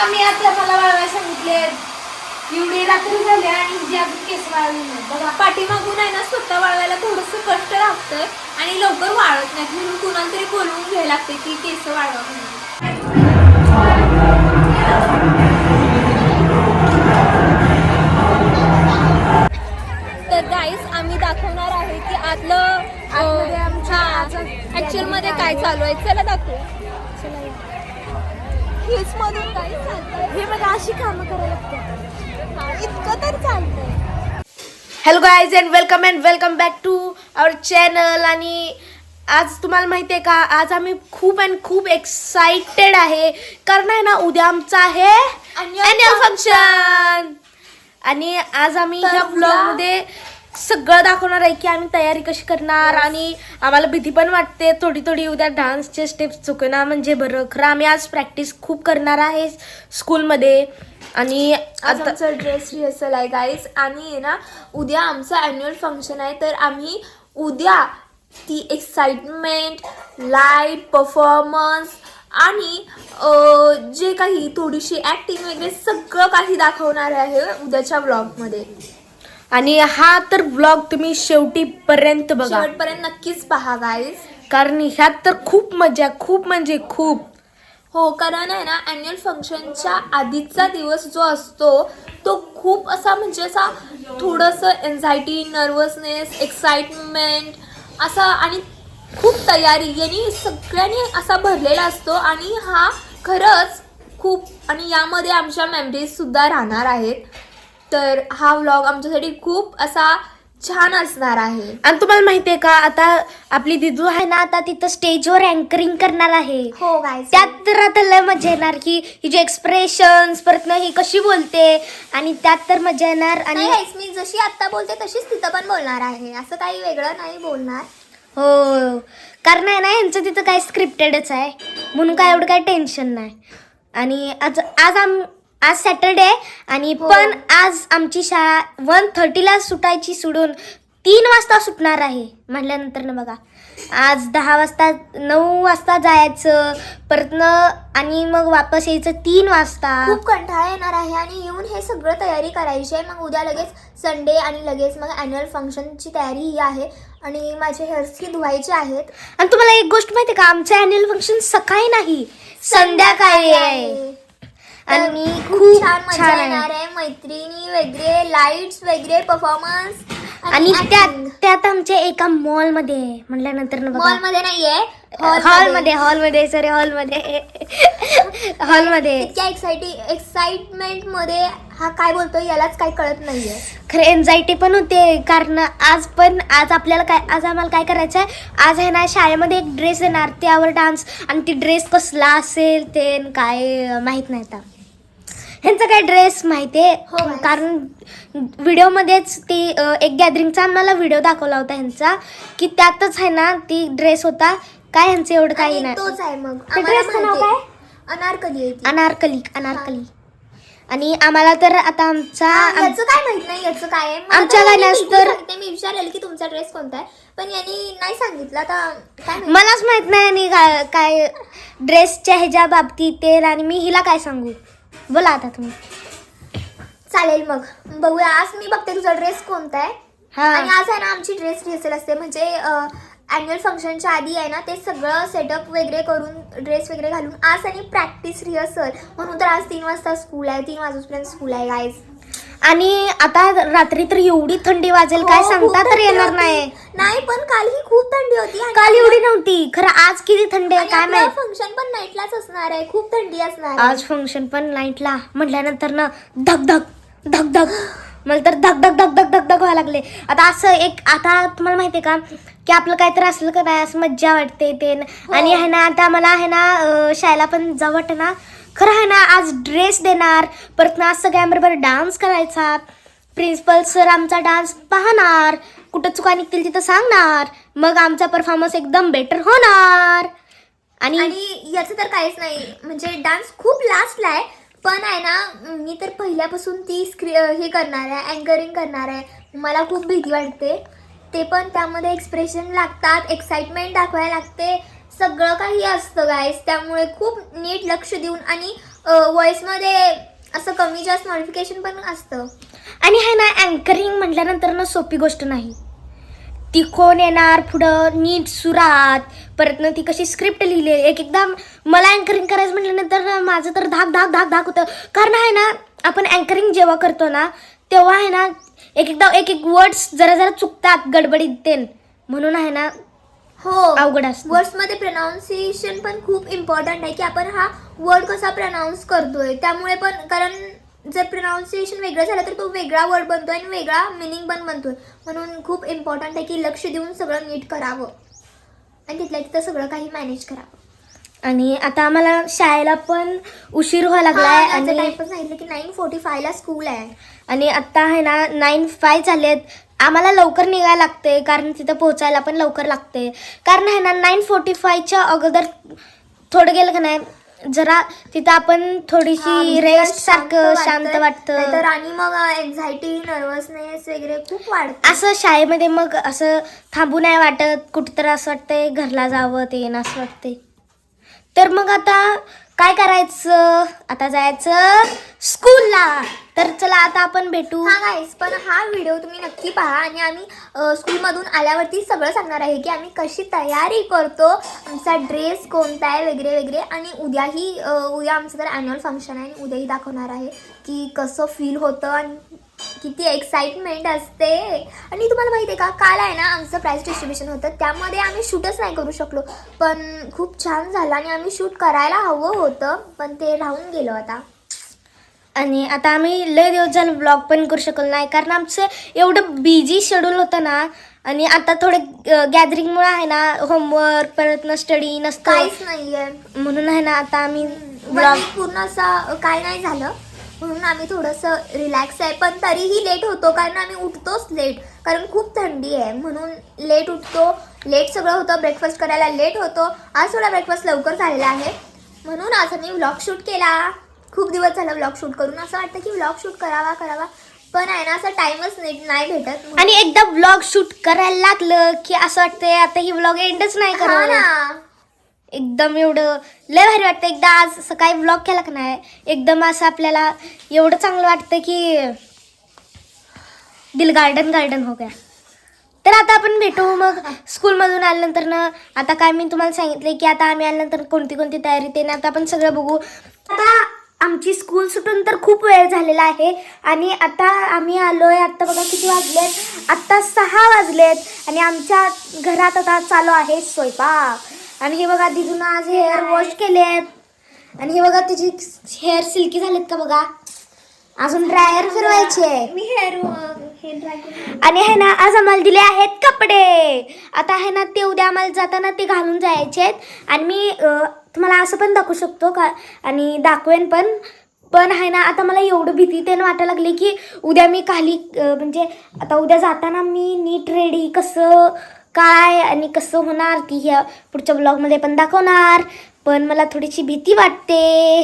बघा मी आता मला वाळवायला सांगितले एवढी रात्री झाली आणि जी अजून केस वाळवली नाही. बघा पाठीमागून आहे ना स्वतः वाळवायला थोडस कष्ट लागतंय आणि लवकर वाळत नाही म्हणून कुणाला तरी बोलवून घ्यायला लागते की केस वाळवा म्हणून. तर गाईस आम्ही दाखवणार आहे की आतलं आमच्या ऍक्च्युअलमध्ये काय चालू आहे. चला दाखवू. हिल्स मधून हे बघा अशी कामं करायला लागतात. इतकं तर चालतंय. Hello guys and welcome and welcome back to our channel आणि आज तुम्हाला माहिती आहे का आज आम्ही खूप अँड खूप एक्साइटेड आहे. कारण आहे ना उद्या आमचं आहे फंक्शन आणि आज आम्ही ह्या ब्लॉगमध्ये सगळं दाखवणार आहे की आम्ही तयारी कशी करणार आणि आम्हाला भीती पण वाटते. थोडी थोडी उद्या डान्सचे स्टेप्स चुकणार म्हणजे बरं. खरं आम्ही आज प्रॅक्टिस खूप करणार आहे स्कूलमध्ये आणि आज आता आमचं ड्रेस रिहर्सल आहे गाईज आणि ना उद्या आमचं अॅन्युअल फंक्शन आहे. तर आम्ही उद्या ती एक्साइटमेंट लाइट परफॉर्मन्स आणि जे काही थोडीशी ॲक्टिंग वगैरे सगळं काही दाखवणार आहे उद्याच्या व्लॉगमध्ये आणि हा तर ब्लॉग तुम्ही शेवटीपर्यंत बघा. शेवटपर्यंत नक्कीच पहा गाईज कारण ह्यात तर खूप मजा खूप म्हणजे खूप. हो कारण आहे ना अॅन्युअल फंक्शनच्या आधीचा दिवस जो असतो तो खूप असा म्हणजे असा थोडंसं एन्झायटी नर्वसनेस एक्साइटमेंट असा आणि खूप तयारी यांनी सगळ्यांनी असा भरलेला असतो आणि हा खरंच खूप आणि यामध्ये आमच्या मेमरीजसुद्धा राहणार आहेत. तर हा व्लॉग आमच्यासाठी खूप असा छान असणार आहे. आणि तुम्हाला माहितीये का आता आपली दिदू आहे ना आता तिथं स्टेजवर अँकरिंग करणार आहे. हो गाय त्यात तर आता लय मजा येणार की हिचे एक्सप्रेशन परत ना ही कशी बोलते आणि त्यात तर मजा येणार आणि मी जशी आता बोलते तशीच तिथं पण बोलणार आहे. असं काही वेगळं नाही बोलणार. हो. कारण आहे ना यांचं तिथं काय स्क्रिप्टेडच आहे. म्हणून काय एवढं काय टेन्शन नाही. आणि आज आज आम आज सॅटरडे आणि हो. पण आज आमची शाळा वन थर्टीला सुटायची सोडून तीन वाजता सुटणार आहे म्हटल्यानंतर ना बघा. आज दहा वाजता नऊ वाजता जायचं परत न आणि मग वापस यायचं तीन वाजता. खूप कंटाळा येणार आहे आणि येऊन हे सगळं तयारी करायची आहे. मग उद्या लगेच संडे आणि लगेच मग अॅन्युअल फंक्शनची तयारी ही आहे आणि माझे हेअर्सही धुवायचे आहेत. आणि तुम्हाला एक गोष्ट माहिती आहे का? आमचं अॅन्युअल फंक्शन सकाळी नाही संध्याकाळी आहे. आणि खूप छान मजा छान आहे. येणार आहे. मैत्रिणी वगैरे लाईट्स वगैरे परफॉर्मन्स आणि त्यात त्यात आमच्या एका मॉलमध्ये आहे म्हटल्यानंतर ना मॉलमध्ये नाहीये हॉलमध्ये हॉलमध्ये सॉरी हॉलमध्ये हॉलमध्ये इतक्या एक्साइटिंग एक्साइटमेंटमध्ये हा काय बोलतोय यालाच काही कळत नाहीये. खरं एन्झायटी पण होते कारण आज पण आज आपल्याला काय आज आम्हाला काय करायचं आहे? आज आहे ना शाळेमध्ये एक ड्रेस येणार त्यावर डान्स आणि ती ड्रेस कसला असेल ते न काय माहीत नाही आता. ह्यांचा काय ड्रेस माहिती हो, आहे. कारण व्हिडिओमध्येच ती एक गॅदरिंगचा आम्हाला व्हिडिओ दाखवला होता ह्यांचा की त्यातच आहे ना ती ड्रेस होता. काय ह्यांचं एवढं काही नाही. तोच आहे मग. ते आम्हाला dress चं नाव माहिती आहे. अनारकली आहे ती. अनारकली अनारकली. आणि आम्हाला तर आता आमचा आम- याचं काय माहीत नाही याचं काय आहे. मला आमच्या तर यांनी गाण्यास बिलकुल तर- सांगितलं, मी विचारलेलं की तुमचा ड्रेस कोणता आहे. पण यांनी नाही सांगितलं आता काय माहीत. मलाच माहीत नाही आणि काय- काय ड्रेसच्या ह्याच्या बाबतीत ते आणि मी हिला काय सांगू? बोला आता तुम्ही. चालेल मग. बघूया. आज मी बघते तुझा ड्रेस कोणता आहे. हा. आणि आज आहे ना आमची ड्रेस रिहर्सल असते. म्हणजे अॅन्युअल फंक्शनच्या आधी आहे ना ते सगळं सेटअप वगैरे करून ड्रेस वगैरे घालून आज आणि प्रॅक्टिस रिहर्सल म्हणून तर आज तीन वाजता स्कूल आहे. तीन वाजेपर्यंत स्कूल आहे गाईज आणि आता रात्री तर एवढी थंडी वाजेल काय सांगता तर येणार नाही. नाही पण काल ही खूप थंडी होती आणि काल एवढी नव्हती. खरं आज किती थंडी आहे काय माहीत? फंक्शन पण नाईटलाच असणार आहे खूप थंडी असणार आहे. आज फंक्शन पण नाईटला म्हटल्यानंतर ना धक धक धक धक. मला तर धक धक धक धक धक धक व्हायला लागले. आता असं एक आता तुम्हाला माहितीये का की आपलं काहीतरी असलं का नाही असं मज्जा वाटते ते. न. आणि आहे ना आता मला आहे ना अं, शाळेला पण जावं वाटतं ना खरं आहे ना आज ड्रेस देणार. परत ना आज सगळ्यांबरोबर डान्स करायचा. प्रिन्सिपल सर आमचा डान्स पाहणार. कुठं चुका निघतील तिथं सांगणार. मग आमचा परफॉर्मन्स एकदम बेटर होणार. आणि आणि याचं तर काहीच नाही. म्हणजे डान्स खूप लास्टला आहे. पण आहे ना मी तर पहिल्यापासून ती स्क्रि हे करणार आहे अँकरिंग करणार आहे. मला खूप भीती वाटते. ते पण त्यामध्ये एक्सप्रेशन लागतात एक्साइटमेंट दाखवायला लागते. सगळं काही असतं गायस त्यामुळे खूप नीट लक्ष देऊन आणि व्हॉइसमध्ये असं कमी जास्त मॉडिफिकेशन पण असतं. आणि आहे ना अँकरिंग म्हटल्यानंतर ना सोपी गोष्ट नाही. ती कोण येणार पुढं? नीट सुरात. परत ना ती कशी स्क्रिप्ट लिहिली? एक एकदा मला अँकरिंग करायचं म्हटल्यानंतर माझं तर धाक धाक धाक धाक होतं. कारण आहे ना आपण अँकरिंग जेव्हा करतो ना तेव्हा आहे ना एक एकदा एक एक वर्ड्स जरा जरा चुकतात गडबडीत तेन. म्हणून आहे ना हो. अवघड असतं. वर्ड्समध्ये प्रनाऊन्सिएशन पण खूप इम्पॉर्टंट आहे की आपण हा वर्ड कसा प्रनाऊन्स करतोय. त्यामुळे पण कारण जर प्रनाऊन्सिएशन वेगळं झालं तर तो वेगळा वर्ड बनतोय आणि वेगळा मिनिंग पण बनतोय. म्हणून खूप इम्पॉर्टंट आहे की लक्ष देऊन सगळं नीट करावं. आणि तिथल्या तिथं सगळं काही मॅनेज करावं. आणि आता आम्हाला शाळेला पण उशीर व्हायला लागलाय आणि आणि टाइम पण सांगितलं की नाईन फोर्टी फायला स्कूल आहे. आणि आत्ता आहे ना नाईन फाय झालेत. आम्हाला लवकर निघायला लागते कारण तिथं पोहोचायला पण लवकर लागते. कारण आहे ना नाईन फोर्टी फायच्या अगोदर थोडं गेलं का नाही जरा तिथं आपण थोडीशी म्हणजे रेस्ट शांत सारखं शांत. वाटतं. नाहीतर आणि मग एक्झायटी नर्वसनेस वगैरे खूप वाढतं. असं शाळेमध्ये मग असं थांबू नाही वाटत कुठं तर असं वाटतंय घरला जावं ते ना असं वाटतंय. तर मग आता काय करायचं? आता जायचं स्कूलला तर चला आता आपण भेटू. हा गाईस पण हा व्हिडिओ तुम्ही नक्की पहा आणि आम्ही स्कूलमधून आल्यावरती सगळं सांगणार आहे की आम्ही कशी तयारी करतो आमचा ड्रेस कोणता आहे वगैरे वगैरे. आणि उद्याही उद्या आमचं तर ॲन्युअल फंक्शन आहे आणि उद्याही दाखवणार आहे की कसं फील होतं आणि किती एक्साइटमेंट असते. आणि तुम्हाला माहिती आहे का काल आहे ना आमचं प्राईज डिस्ट्रीब्युशन होतं त्यामध्ये आम्ही शूटच नाही करू शकलो. पण खूप छान झालं आणि आम्ही शूट करायला हवं होतं पण ते राहून गेलो आता. आणि आता आम्ही लय दिवस झालं ब्लॉग पण करू शकलो नाही कारण आमचं एवढं बिझी शेड्यूल होतं ना आणि आता थोडे गॅदरिंगमुळे आहे ना होमवर्क परत न स्टडी नसतं. काहीच नाहीये. म्हणून आहे ना आता आम्ही ब्लॉग ब्लॉग पूर्ण असा काय नाही झालं. म्हणून आम्ही थोडंसं रिलॅक्स आहे पण तरीही लेट होतो कारण आम्ही उठतोच लेट कारण खूप थंडी आहे. म्हणून लेट उठतो लेट सगळं होतं ब्रेकफास्ट करायला लेट होतो. आज थोडा ब्रेकफास्ट लवकर झालेला आहे. म्हणून आज आम्ही व्लॉग शूट केला. खूप दिवस झाला व्लॉग शूट करून. असं वाटतं की व्लॉग शूट करावा करावा. पण आहे ना असं टाइमच नीट नाही भेटत. आणि एकदा ब्लॉग शूट करायला लागलं की असं वाटतंय आता ही ब्लॉग एंडच नाही हा करावं ना. एकदम एवढं लय भारी वाटतं एकदा आज सकाळी ब्लॉग केला का नाही एकदम असं आपल्याला एवढं चांगलं वाटतं की दिल गार्डन गार्डन हो गया. तर आता आपण भेटू. मग स्कूलमधून आल्यानंतर ना आता काय मी तुम्हाला सांगितले की आता आम्ही आल्यानंतर कोणती कोणती तयारी ते ना आता आपण सगळं बघू. आता आमची स्कूल सुटून तर खूप वेळ झालेला आहे. आणि आता आम्ही आलोय आता बघा किती वाजलेत. आत्ता सहा वाजलेत. आणि आमच्या घरात आता चालू आहे स्वयंपाक. आणि हे बघा दिदून आज हेअर वॉश केलेत. आणि हे बघा तिची हेअर सिल्की झालेत का बघा? अजून ड्रायर फिरवायचे मी हेअर आणि आहे ना आज आम्हाला दिले आहेत कपडे. आता आहे ना ते उद्या आम्हाला जाताना ते घालून जायचे आहेत. आणि मी तुम्हाला असं पण दाखवू शकतो का? आणि दाखवेन पण. पण आहे ना आता मला एवढं भीती त्यानं वाटायला लागली की उद्या मी खाली म्हणजे आता उद्या जाताना मी नीट रेडी कसं काय आणि कसं होणार ती ह्या पुढच्या ब्लॉगमध्ये पण दाखवणार. पण मला थोडीशी भीती वाटते.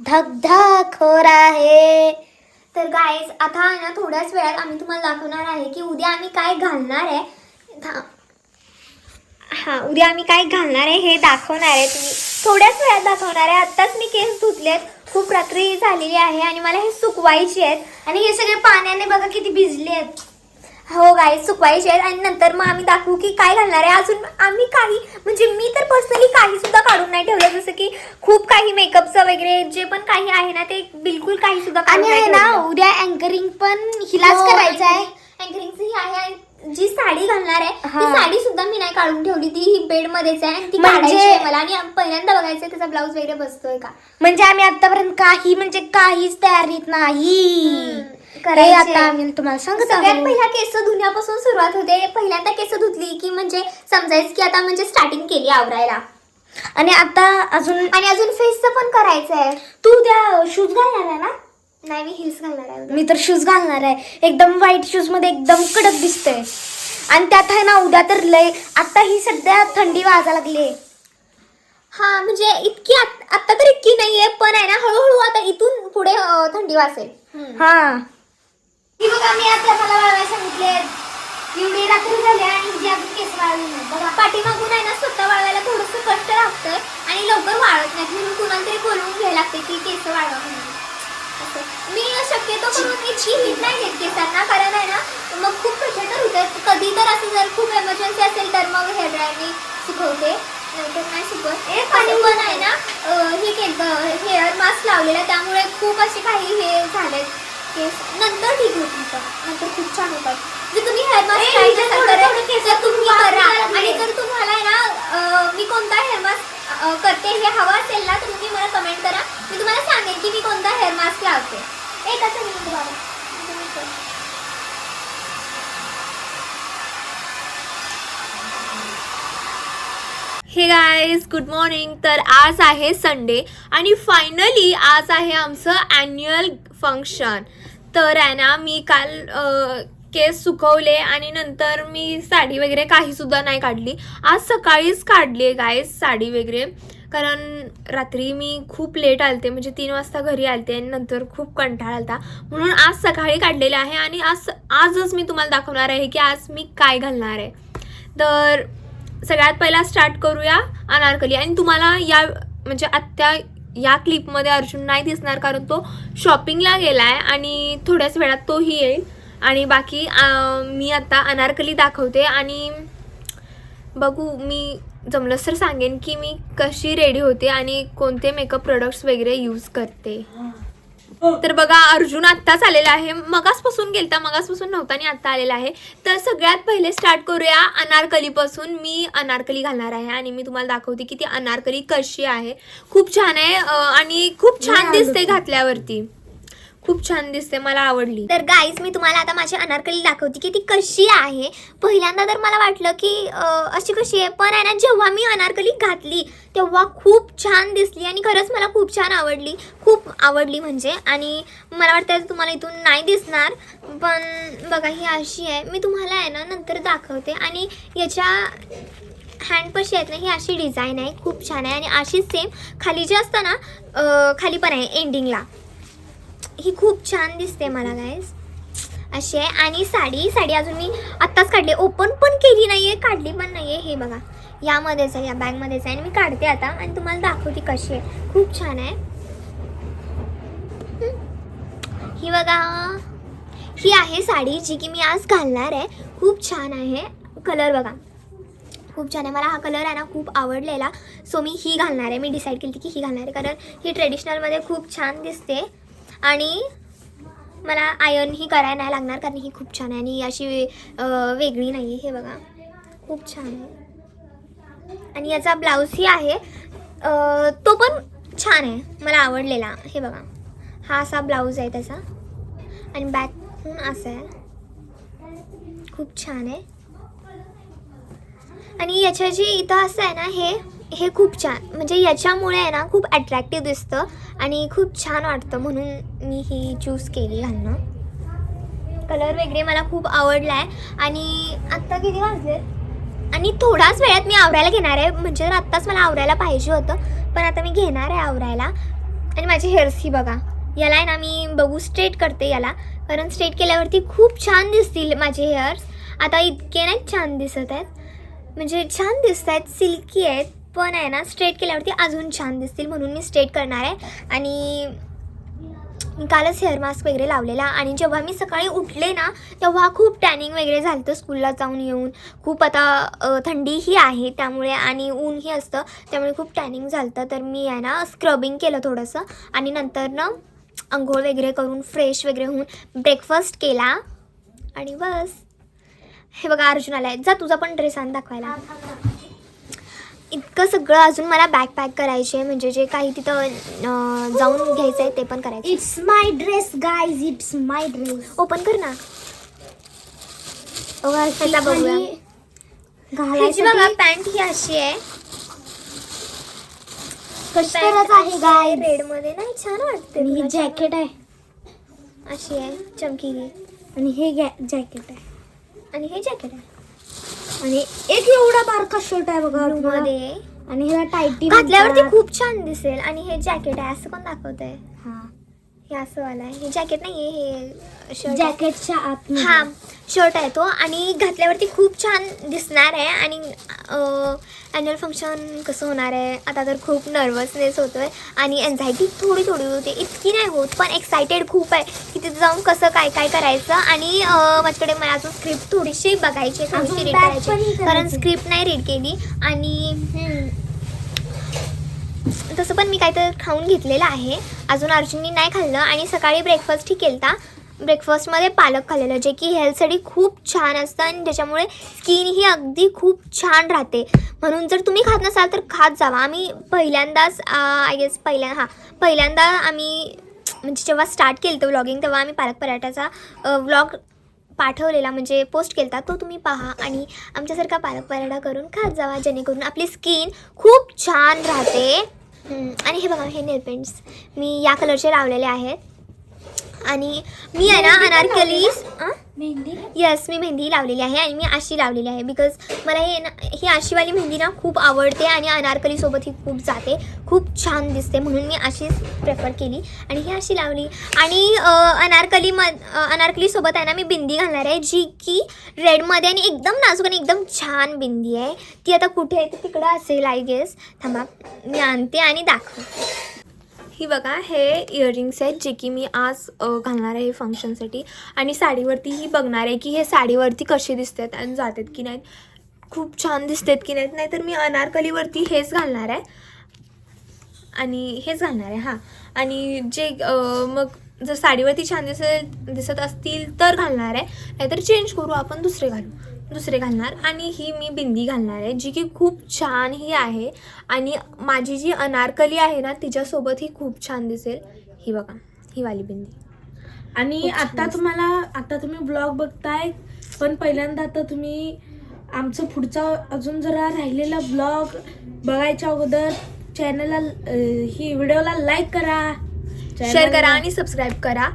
धक धक हो आहे. तर गायज आता आहे ना थोड्याच वेळात आम्ही तुम्हाला दाखवणार आहे की उद्या आम्ही काय घालणार आहे. हां हा उद्या आम्ही काय घालणार आहे हे दाखवणार आहे. तुम्ही थोड्याच वेळात दाखवणार आहे. आत्ताच मी केस धुतलेत. खूप रात्री झालेली आहे आणि मला हे सुकवायचे आहेत. आणि हे सगळे पाण्याने बघा किती भिजले आहेत हो गाईज सुकवायचे आहेत आणि नंतर मग आम्ही दाखवू की काय घालणार आहे. अजून आम्ही काही म्हणजे मी तर पर्सनली काही सुद्धा काढून नाही ठेवलं. जसं की खूप काही मेकअपचं वगैरे जे पण काही आहे ना ते बिलकुल काही सुद्धा आणि आहे ना. उद्या अँकरिंग पण हिलाच हो, करायचं आहे. अँकरिंगचं ही आहे. जी साडी घालणार आहे ती. साडी सुद्धा मी नाही काढून ठेवली. ती ही बेड मध्येच आहे. आणि ती म्हणजे- काढायची आहे मला. आणि पहिल्यांदा बघायचं त्याचा ब्लाऊज वगैरे बसतोय का? म्हणजे आम्ही आतापर्यंत काही म्हणजे काहीच तयारीत नाही. हे करायचे. आता आम्ही तुम्हाला सांगत सगळ्यात आहोत. पहिला केस धुण्यापासून सुरुवात होते. पहिल्यांदा केस धुतली की म्हणजे समजायचं की आता म्हणजे स्टार्टिंग केली आवरायला. आणि आता अजून आणि अजून फेसचं पण करायचं आहे तू उद्या शूज घालणार आहे ना? नाही मी हिल्स घालणार आहे उद्या. मी तर शूज घालणार आहे. एकदम व्हाईट शूजमध्ये एकदम कडक दिसते आणि त्यात आहे ना उद्या तर लय आता ही सध्या थंडी वाजायला लागली हा म्हणजे इतकी आत- आता तर इतकी नाहीये पण आहे ना हळूहळू आता इथून पुढे अं, थंडी वासेल हा. ही बघा मी आता मला वाळवायला सांगितले. एवढी रात्री झाली आणि अजून केस वाळली नाही. बघा पाठीमागून आहे ना स्वतः वाळवायला थोडंसं कष्ट लागतंय आणि लवकर वाळत नाही म्हणून कुणाला तरी बोलवून घ्यायला लागते की केस वाळवा म्हणून. असं. मी शक्यतो करून इतकी हीट नाही घेत केसांना कारण आहे ना मग खूप प्रचंड होतं कधी तर असं जर खूप एमर्जन्सी असेल तर मग हेअर ड्रायरने सुकवते. नाहीतर नाही सुकवत. ए, पाणी पाणी आहे ना हे केलं हेअर मास्क लावलेलं त्यामुळे खूप असे काही हे झाले केस नंतर ठीक होतील पण नंतर खूप छान होतात जर तुम्ही हेअर मास्क केस तुम्ही करा. आणि जर तुम्हाला ना मी कोणता हेअर मास्क करते हे हवं असेल ना तर तुम्ही मला कमेंट करा. मी तुम्हाला सांगेन की मी कोणता हेअर मास्क लावते. एकाच मिनिट बाबा तुम्ही हे गाईज गुड मॉर्निंग तर आज आहे संडे आणि फायनली आज आहे आमचं ॲन्युअल फंक्शन तर आहे ना मी काल केस सुकवले आणि नंतर मी साडी वगैरे काहीसुद्धा नाही काढली. आज सकाळीच काढली आहे गायज साडी वगैरे. कारण रात्री मी खूप लेट आलते म्हणजे तीन वाजता घरी आलते आणि नंतर खूप कंटाळा आलता. म्हणून आज सकाळी काढलेले आहे आणि आज आजच मी तुम्हाला दाखवणार आहे की आज मी काय घालणार आहे. तर सगळ्यात पहिला स्टार्ट करूया अनारकली आणि तुम्हाला या म्हणजे आत्ता या क्लिपमध्ये अर्जुन नाही दिसणार कारण तो शॉपिंगला गेला आहे आणि थोड्याच वेळात तोही येईल. आणि बाकी मी आता अनारकली दाखवते आणि बघू मी जमलंच तर सांगेन की मी कशी रेडी होते आणि कोणते मेकअप प्रोडक्ट्स वगैरे यूज करते. तर बघा अर्जुन आत्ताच आलेला आहे. मगासपासून गेलता मगासपासून नव्हता आणि आत्ता आलेला आहे. तर सगळ्यात पहिले स्टार्ट करूया अनारकलीपासून. मी अनारकली घालणार आहे आणि मी तुम्हाला दाखवते की ती अनारकली कशी आहे. खूप छान आहे आणि खूप छान दिसते घातल्यावरती. खूप छान दिसते मला आवडली. तर गाईज मी तुम्हाला आता माझी अनारकली दाखवते की ती कशी आहे. पहिल्यांदा तर मला वाटलं की अशी कशी आहे पण आहे ना जेव्हा मी अनारकली घातली तेव्हा खूप छान दिसली आणि खरंच मला खूप छान आवडली. खूप आवडली म्हणजे. आणि मला वाटतं तुम्हाला इथून नाही दिसणार पण बघा ही अशी आहे. मी तुम्हाला आहे ना नंतर दाखवते. आणि याच्या हँडपशी आहेत ना ही अशी डिझाईन आहे. खूप छान आहे. आणि अशी सेम खाली जे असतं ना खाली पण आहे एंडिंगला ही खूप छान दिसते मला गायस अशी आहे. आणि साडी साडी अजून मी आत्ताच काढली. ओपन पण केली नाही आहे काढली पण नाही आहे हे बघा यामध्येच आहे या बॅगमध्येच आहे. आणि मी काढते आता. आणि तुम्हाला दाखवते कशी आहे. खूप छान आहे. ही बघा. ही आहे साडी जी की मी आज घालणार आहे. खूप छान आहे. कलर बघा. खूप छान आहे. मला हा कलर आहे ना खूप आवडलेला. सो मी ही घालणार आहे. मी डिसाईड केली की ही घालणार आहे. कारण ही ट्रेडिशनलमध्ये खूप छान दिसते. आणि मला आयर्न ही करायला नाही लागणार कारण ही खूप छान आहे आणि अशी वेगळी नाही आहे हे बघा. खूप छान आहे. आणि याचा ब्लाऊजही आहे तो पण छान आहे मला आवडलेला. हे बघा. हा असा ब्लाऊज आहे त्याचा. आणि बॅक असा आहे. खूप छान आहे. आणि याच्या जे इथं असं आहे ना हे हे खूप छान म्हणजे याच्यामुळे आहे ना खूप अट्रॅक्टिव्ह दिसतं आणि खूप छान वाटतं म्हणून मी ही चूज केली घालणं कलर वगैरे मला खूप आवडला आहे आणि आत्ता किती वाजले? आणि थोड्याच वेळात मी आवरायला घेणार आहे म्हणजे तर आत्ताच मला आवरायला पाहिजे होतं पण आता मी घेणार आहे आवरायला. आणि माझे हेअर्स ही बघा याला आहे ना मी बघू स्ट्रेट करते याला कारण स्ट्रेट केल्यावरती खूप छान दिसतील माझे हेअर्स आता इतके नाही छान दिसत आहेत म्हणजे छान दिसत आहेत सिल्की आहेत. पण आहे ना स्ट्रेट केल्यावरती अजून छान दिसतील म्हणून मी स्ट्रेट करणार आहे. आणि मी कालच हेअर मास्क वगैरे लावलेला आणि जेव्हा मी सकाळी उठले ना तेव्हा खूप टॅनिंग वगैरे झालं होतं स्कूलला जाऊन येऊन. खूप आता थंडीही आहे त्यामुळे आणि ऊनही असतं त्यामुळे खूप टॅनिंग झालं होतं तर मी आहे ना स्क्रबिंग केलं थोडंसं आणि नंतर ना आंघोळ वगैरे करून फ्रेश वगैरे होऊन ब्रेकफास्ट केला. आणि बस. हे बघा अर्जुन आलाय जा तुझा पण ड्रेस आण दाखवायला. इतकं सगळं अजून मला बॅग पॅक करायचे आहे. म्हणजे जे काही तिथं अं, जाऊन घ्यायचं आहे ते पण करायचं it's my dress guys it's my dress open कर ना. ह्याचा बघूया. ह्याची बघा घालायची पॅन्ट ही अशी आहे. आहे गाईज रेडमध्ये नाही छान वाटते आणि तुला ही छान जॅकेट आहे. अशी आहे चमकीली आणि हे जॅकेट आहे. आणि हे जॅकेट आहे. आणि एक एवढा बारका शर्ट आहे बघा मध्ये. आणि ह्याला टायटी घातल्यावरती खूप छान दिसेल. आणि हे जॅकेट आहे असं पण दाखवत आहे हा. हे असं वाला आहे. हे जॅकेट नाही आहे हे शर्ट जॅकेटच्या आत हा शर्ट आहे तो. आणि घातल्यावरती खूप छान दिसणार आहे. आणि ॲन्युअल फंक्शन कसं होणार आहे? आता तर खूप नर्वसनेस होतो आहे आणि एन्झायटी थोडी थोडी होते. इतकी नाही होत पण एक्सायटेड खूप आहे की तिथे जाऊन कसं काय काय करायचं. आणि अं, माझ्याकडे मला अजून स्क्रिप्ट थोडीशी बघायची आहे, थोडीशी अजून करायची आहे. कारण. स्क्रिप्ट नाही रीड केली. आणि हम्म, तसं पण मी काहीतरी खाऊन घेतलेलं आहे. अजून अर्जुननी नाही खाल्लं आणि सकाळी ब्रेकफास्टही केलता. ब्रेकफास्टमध्ये पालक खाल्लेलं जे की हेल्थसाठी खूप छान असतं आणि त्याच्यामुळे स्किन ही अगदी खूप छान राहते. म्हणून जर तुम्ही खात नसाल तर खात जावा. आम्ही पहिल्यांदाच आय गेस पहिल्या हां पहिल्यांदा आम्ही म्हणजे जेव्हा स्टार्ट केलं होतं व्लॉगिंग तेव्हा आम्ही पालक पराठाचा व्लॉग पाठवलेला म्हणजे पोस्ट केलता. तो तुम्ही पहा आणि आमच्यासारखा पालक पराठा करून खात जावा जेणेकरून आपली स्किन खूप छान राहते. आणि हे बघा हे नेल पेंट्स मी या कलरचे लावलेले आहेत आणि मी आहे ना अनारकली? मेहंदी? येस मी मेहंदी लावलेली आहे आणि मी आशी लावलेली आहे बिकॉज मला हे ना ही आशीवाली मेहंदी ना खूप आवडते आणि अनारकलीसोबत ही खूप जाते. खूप छान दिसते म्हणून मी अशीच प्रेफर केली आणि ही अशी लावली. आणि अनारकली म अनारकलीसोबत आहे ना मी बिंदी घालणार आहे जी की रेडमध्ये आणि एकदम नाजूक आणि एकदम छान बिंदी आहे. ती आता कुठे आहे? ती तिकडं असेल आय गेस थांबा. मी आणते आणि दाखवते ही बघा हे इयरिंग्स आहेत जे की मी आज घालणार आहे फंक्शनसाठी आणि साडीवरतीही बघणार आहे की हे साडीवरती कसे दिसतात आणि जातात की नाहीत. खूप छान दिसतात की नाहीत. नाहीतर मी अनारकलीवरती हेच घालणार आहे. आणि हेच घालणार आहे हां. आणि जे मग जर साडीवरती छान दिसत दिसत असतील तर घालणार आहे. नाहीतर चेंज करू आपण दुसरे घालू. दुसरे घालणार आणि ही मी बिंदी घालणार आहे जी की खूप छान ही आहे. आणि माझी जी अनारकली आहे ना तिच्यासोबत ही खूप छान दिसेल. ही बघा ही वाली बिंदी. आणि आता. तुम्हाला आता तुम्ही ब्लॉग बघताय पण पहिल्यांदा आता तुम्ही आमचं पुढचा अजून जरा राहिलेला ब्लॉग बघायच्या अगोदर चॅनलला ही व्हिडिओला लाईक करा. शेअर करा आणि सबस्क्राईब करा.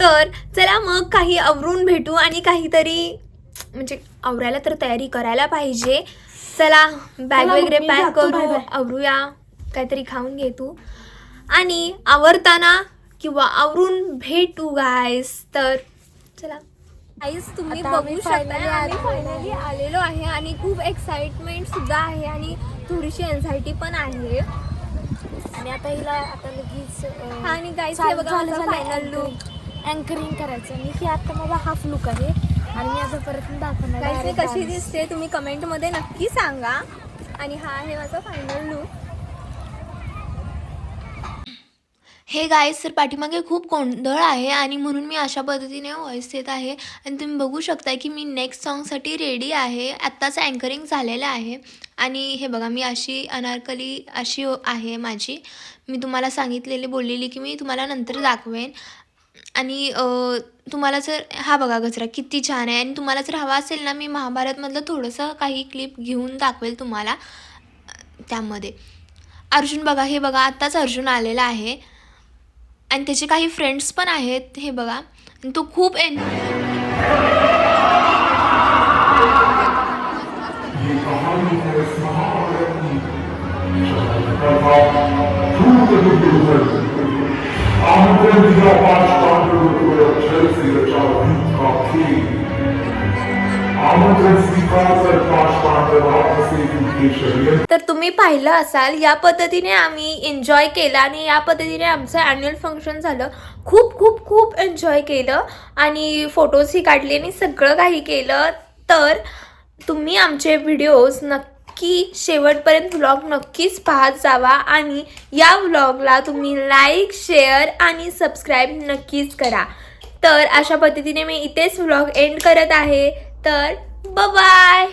तर चला मग काही आवरून भेटू आणि काहीतरी म्हणजे आवरायला तर तयारी करायला पाहिजे. चला बॅग वगैरे पॅक करू. आवरूया. काहीतरी खाऊन घेतो आणि आवरताना किंवा आवरून भेटू गायस तर चला. आईस तुम्ही बघू शकता आम्ही आलेलो फायनली आलेलो आहे आणि खूप एक्साइटमेंट सुद्धा आहे आणि थोडीशी एन्झायटी पण आहे. आणि आता हिला आता लगेच आणि गाईस हे बघा फायनल लुक अँकरिंग करायचं. आणि ही आता माझा हाफ लुक आहे. आणि मी आता परत दाखवणार गाईस मी direct कशी. दिसते तुम्ही कमेंटमध्ये नक्की सांगा. आणि हा आहे माझा फायनल लुक हे गाईस तर पाठीमागे खूप गोंधळ आहे आणि म्हणून मी अशा पद्धतीने व्हॉईस देत आहे. आणि तुम्ही बघू शकता की मी नेक्स्ट सॉन्गसाठी रेडी आहे. आत्ताच अँकरिंग झालेलं आहे. आणि हे बघा मी अशी अनारकली अशी हो- आहे माझी. मी तुम्हाला सांगितलेली बोललेली की मी तुम्हाला नंतर दाखवेन. आणि तुम्हाला जर हा बघा गजरा किती छान आहे. आणि तुम्हाला जर हवा असेल ना मी महाभारतमधलं थोडंसं काही क्लिप घेऊन दाखवेल तुम्हाला. त्यामध्ये. अर्जुन बघा हे बघा आत्ताच अर्जुन आलेला आहे. आणि त्याचे काही फ्रेंड्स पण आहेत हे बघा. आणि तो खूप एन Amundiga Başkanlığı Chelsea Çalhit Kapti. Amundsensicazer Başkanlığı Hapsi तर तुम्ही पाहिलं असाल या पद्धतीने आम्ही एन्जॉय केला आणि या पद्धतीने आमचं ॲन्युअल फंक्शन झालं. खूप खूप खूप एन्जॉय केलं आणि फोटोजही काढले आणि सगळं काही केलं. तर तुम्ही आमचे व्हिडिओज नक्की की शेवटपर्यंत व्लॉग नक्कीच पाहत जावा आणि या व्लॉगला तुम्ही लाईक शेअर आणि सबस्क्राईब नक्कीच करा. तर अशा पद्धतीने मी इथेच व्लॉग एंड करत आहे. तर बाय